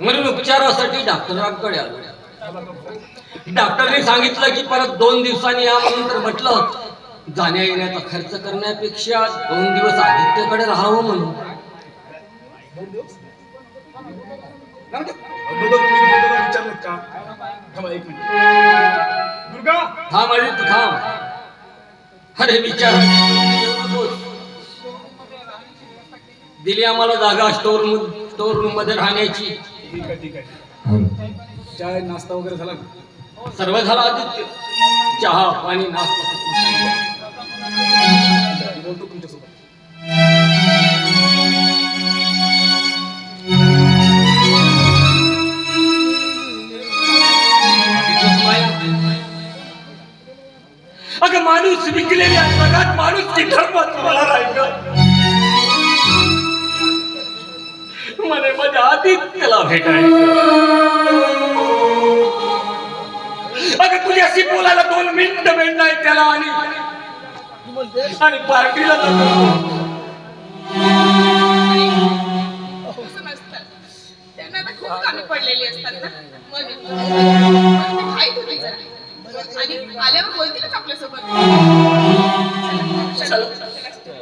म्हणून उपचारासाठी डॉक्टरांकडे आलो. डॉक्टरने सांगितलं की परत दोन दिवसांनी या म्हणून तर म्हटलं जाण्या येण्याचा खर्च करण्यापेक्षा दोन दिवस आदित्यकडे राहावं म्हणून. थांब अरे तू थांब. अरे विचार दिली आम्हाला जागा स्टोर स्टोर रूममध्ये राहण्याची. ठीक आहे ठीक आहे चाय नाश्ता वगैरे झाला सर्व झाला आदित्य. चहा पाणी नाश्ता. बोलतो तुमच्यासोबत. अगं माणूस विकलेल्या जगात माणूस की धर्मात मला माझ्या आदित्यला भेटायचं अगं तुझ्याशी बोलायला दोन मिनिट वेळ नाही त्याला आणि आणि पार्टीला पडलेली असतात ना. आणि आल्यावर बोलतीलच आपल्यासोबत. चला, चला, चला.